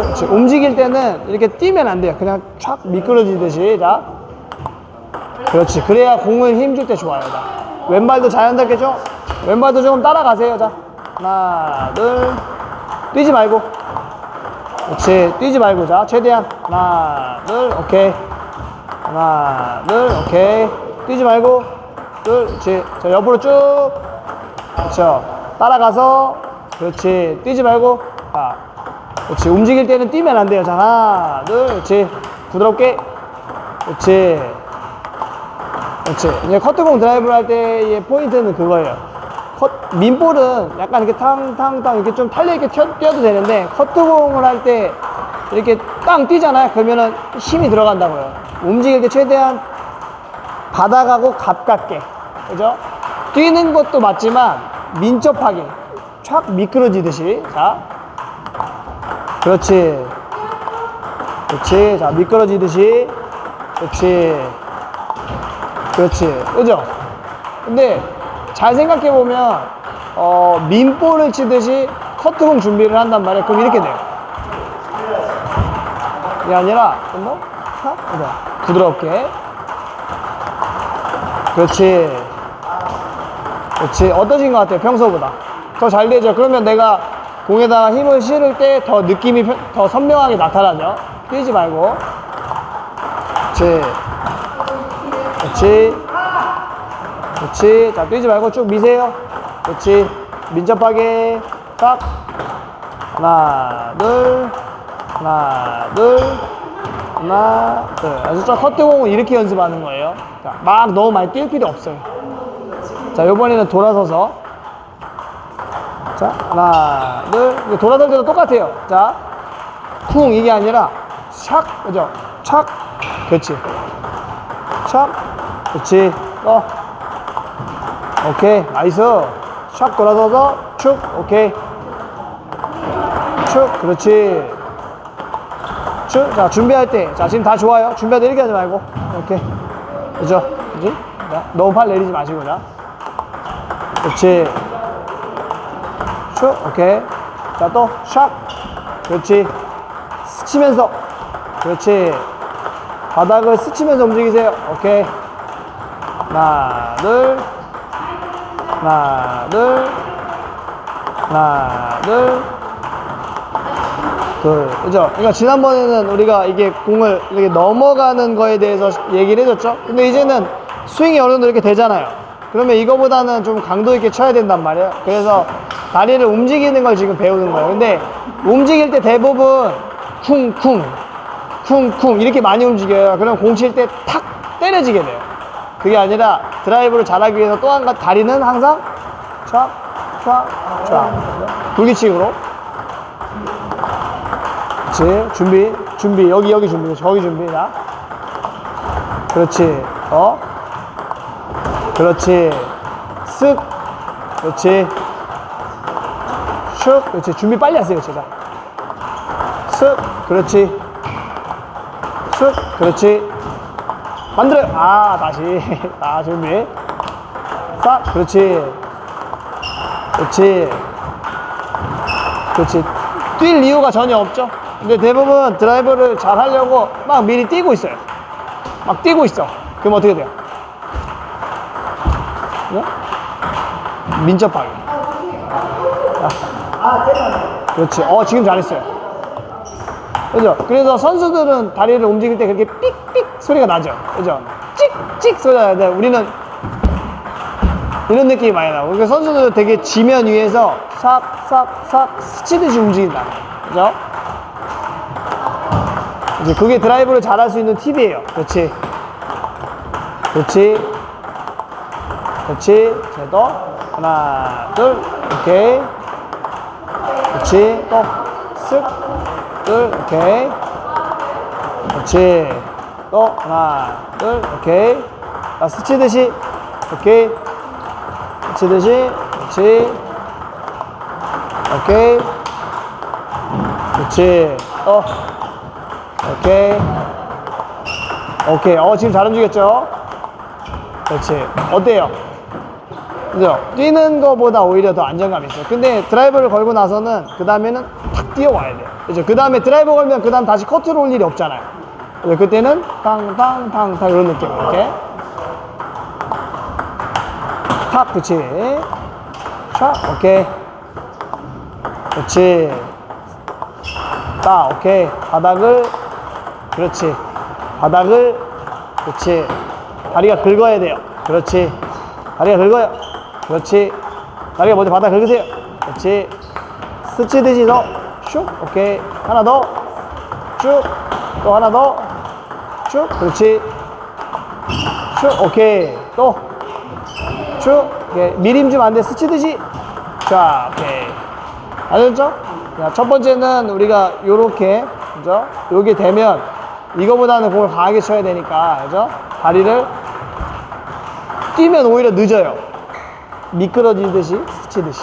그렇지. 움직일 때는 이렇게 뛰면 안 돼요. 그냥 촥 미끄러지듯이. 자. 그렇지. 그래야 공을 힘줄 때 좋아요. 자. 왼발도 자연스럽게 죠 왼발도 조금 따라가세요. 자. 하나, 둘. 뛰지 말고. 그렇지. 뛰지 말고. 자. 최대한. 하나, 둘. 오케이. 하나, 둘. 오케이. 뛰지 말고. 둘. 그렇지. 자, 옆으로 쭉. 그렇죠. 따라가서. 그렇지. 뛰지 말고. 자. 그렇지. 움직일 때는 뛰면 안 돼요. 자, 하나, 둘, 그렇지. 부드럽게. 그렇지. 그렇지. 이제 커트공 드라이브를 할 때의 포인트는 그거예요. 컷, 민볼은 약간 이렇게 탕탕탕 이렇게 좀 탄력 있게 튀어, 뛰어도 되는데 커트공을 할 때 이렇게 땅 뛰잖아요. 그러면은 힘이 들어간다고요. 움직일 때 최대한 바닥하고 가깝게. 그죠? 뛰는 것도 맞지만 민첩하게. 촥 미끄러지듯이. 자. 그렇지. 그렇지. 자, 미끄러지듯이. 그렇지. 그렇지. 그죠? 근데 잘 생각해보면, 어, 민볼을 치듯이 커트공 준비를 한단 말이에요. 그럼 이렇게 돼요. 이게 아니라, 좀 더, 하? 그죠? 부드럽게. 그렇지. 그렇지. 어떠신 것 같아요? 평소보다. 더 잘 되죠? 그러면 내가 공에다가 힘을 실을 때 더 느낌이 편- 더 선명하게 나타나죠? 뛰지 말고. 그렇지. 그렇지. 그렇지. 자, 뛰지 말고 쭉 미세요. 그렇지. 민첩하게. 딱. 하나, 둘. 하나, 둘. 하나, 둘. 그래서 저 커트공은 이렇게 연습하는 거예요. 자, 막 너무 많이 뛸 필요 없어요. 자, 요번에는 돌아서서. 자, 하나, 둘. 돌아설 때도 똑같아요. 자, 쿵 이게 아니라 샥, 그죠? 착. 그렇지. 샥. 그렇지. 어. 오케이. 나이스. 샥 돌아서서 축. 오케이. 축. 그렇지. 축. 자, 준비할 때. 자, 지금 다 좋아요. 준비할 때 이렇게 하지 말고. 오케이. 그죠? 그지? 자, 너무 팔 내리지 마시고, 자. 그렇지. 슉, 오케이. 자, 또, 샥. 그렇지. 스치면서. 그렇지. 바닥을 스치면서 움직이세요. 오케이. 하나, 둘. 하나, 둘. 하나, 둘. 둘. 그죠? 그러니까 지난번에는 우리가 이게 공을 이렇게 넘어가는 거에 대해서 얘기를 해줬죠? 근데 이제는 스윙이 어느 정도 이렇게 되잖아요. 그러면 이거보다는 좀 강도 있게 쳐야 된단 말이에요. 그래서 다리를 움직이는 걸 지금 배우는 거예요. 근데 움직일 때 대부분 쿵쿵, 쿵쿵 이렇게 많이 움직여요. 그럼 공 칠 때 탁 때려지게 돼요. 그게 아니라 드라이브를 잘하기 위해서 또 한 가지 다리는 항상 촥, 촥, 촥. 불규칙으로. 그렇지. 준비, 준비. 여기, 여기 준비. 저기 준비. 자. 그렇지. 어? 그렇지. 쓱. 그렇지. 슉. 그렇지. 준비 빨리 하세요. 제가. 쓱. 그렇지. 쓱. 그렇지. 만들어요. 아, 다시. 아, 준비. 싹. 그렇지. 그렇지. 그렇지. 뛸 이유가 전혀 없죠. 근데 대부분 드라이버를 잘 하려고 막 미리 뛰고 있어요. 막 뛰고 있어. 그럼 어떻게 돼요? 네? 민첩하게. 자. 그렇지. 어, 지금 잘했어요. 그죠? 그래서 선수들은 다리를 움직일 때 그렇게 삑삑 소리가 나죠. 그죠? 찍찍 소리가 나는데 우리는 이런 느낌이 많이 나고. 그러니까 선수들 되게 지면 위에서 싹싹싹 스치듯이 움직인다. 그죠? 이제 그게 드라이브를 잘할 수 있는 팁이에요. 그렇지. 그렇지. 그렇지. 자, 또. 하나, 둘. 오케이. 그렇지. 또. 쓱. 둘. 오케이. 그렇지. 또. 하나, 둘. 오케이. 자, 스치듯이. 오케이. 스치듯이. 그렇지. 오케이. 그렇지. 또. 오케이. 오케이. 어, 지금 잘 움직였죠? 그렇지. 어때요? 그죠? 뛰는 거보다 오히려 더 안정감이 있어요. 근데 드라이버를 걸고 나서는 그 다음에는 탁 뛰어와야 돼요. 그죠? 그 다음에 드라이버 걸면 그 다음 다시 커트를 올 일이 없잖아요. 그래서 그때는 탕탕탕탕 이런 느낌 이렇게 탁 그치 자 오케이 그렇지 딱 오케이 바닥을 그렇지 바닥을 그렇지 다리가 긁어야 돼요 그렇지 다리가 긁어요 그렇지. 다리가 먼저 바닥 긁으세요. 그렇지. 스치듯이 더 슉. 오케이. 하나 더 쭉 또 하나 더 쭉. 그렇지. 쭉. 오케이. 또. 쭉. 미림 좀 안 돼. 스치듯이 자 오케이. 알겠죠? 자, 첫 번째는 우리가 요렇게 그죠? 요게 되면 이거보다는 공을 강하게 쳐야 되니까 그죠? 다리를 뛰면 오히려 늦어요 미끄러지듯이 스치듯이